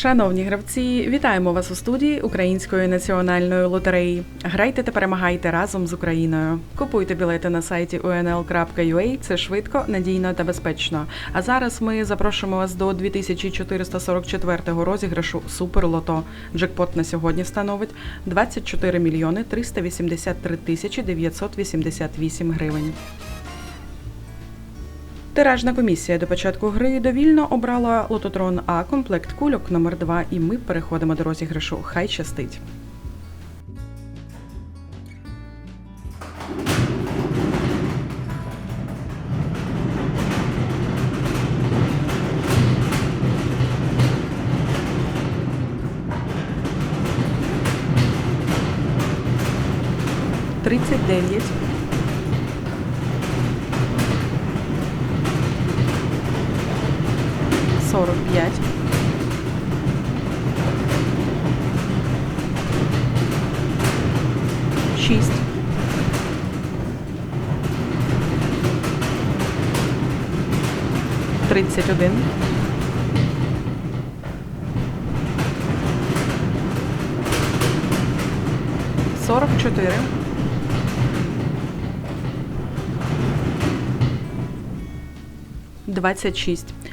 Шановні гравці, вітаємо вас у студії Української національної лотереї. Грайте та перемагайте разом з Україною. Купуйте білети на сайті unl.ua, Це швидко, надійно та безпечно. А зараз ми запрошуємо вас до 2444 розіграшу Суперлото. Джекпот на сьогодні становить 24 мільйони 383 тисячі 988 гривень. Тиражна комісія до початку гри довільно обрала лототрон А комплект кульок номер 2 і ми переходимо до розіграшу. Хай щастить. Тридцять дев'ять. Сорок п'ять. Шість. Тридцять один. Сорок чотири. Двадцять шість.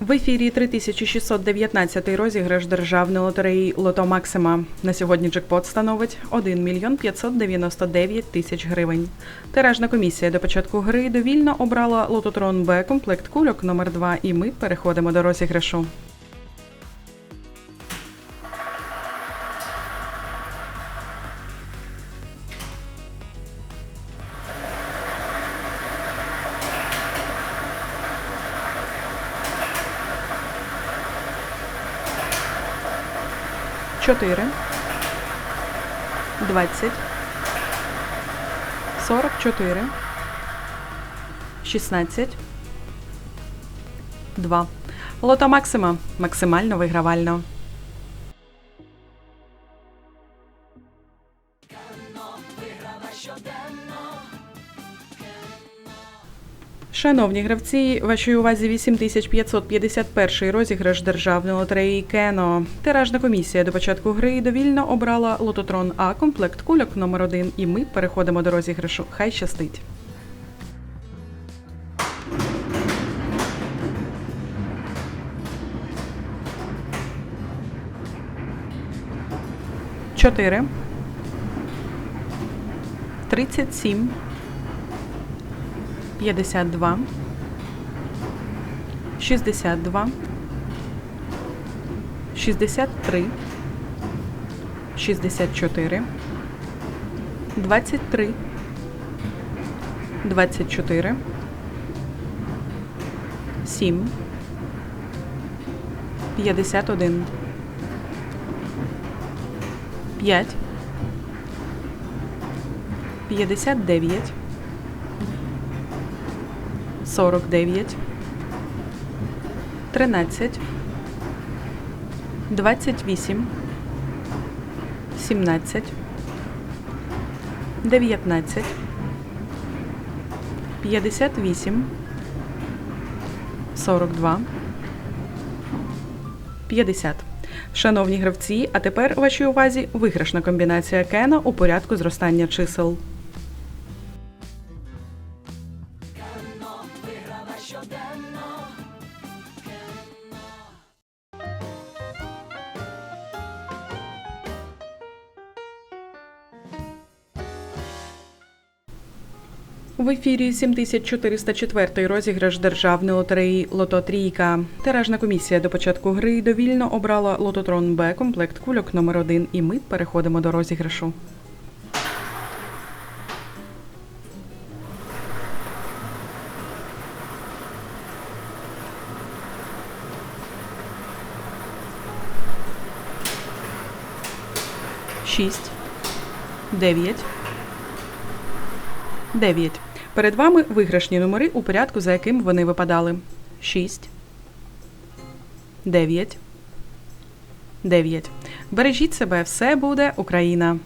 В ефірі 3619 розіграш державної лотереї Лото Максима. На сьогодні джекпот становить 1 мільйон 599 тисяч гривень. Тиражна комісія до початку гри довільно обрала лототрон Б комплект кульок номер 2 і ми переходимо до розіграшу. Чотири. Двадцять. Сорок чотири. Шістнадцять. Два. Лото Максима. Максимально вигравально. Шановні гравці, вашій увазі 8551 розіграш державної лотереї Кено. Тиражна комісія до початку гри довільно обрала лототрон А комплект кульок номер 1 і ми переходимо до розіграшу. Хай щастить. Чотири. Тридцять сім. 52, 62, 63, 64, 23, 24, 7, 51, 5, 59, 49, 13, 28, 17, 19, 58, 42, 50. Шановні гравці, а тепер у вашій увазі виграшна комбінація Кена у порядку зростання чисел. В ефірі 7404 розіграш державної лотереї Лото Трійка. Тиражна комісія до початку гри довільно обрала лототрон Б комплект кульок номер 1 і ми переходимо до розіграшу. Шість. Дев'ять. 9. Перед вами виграшні номери у порядку, за яким вони випадали. 6, 9. 9. Бережіть себе, все буде Україна!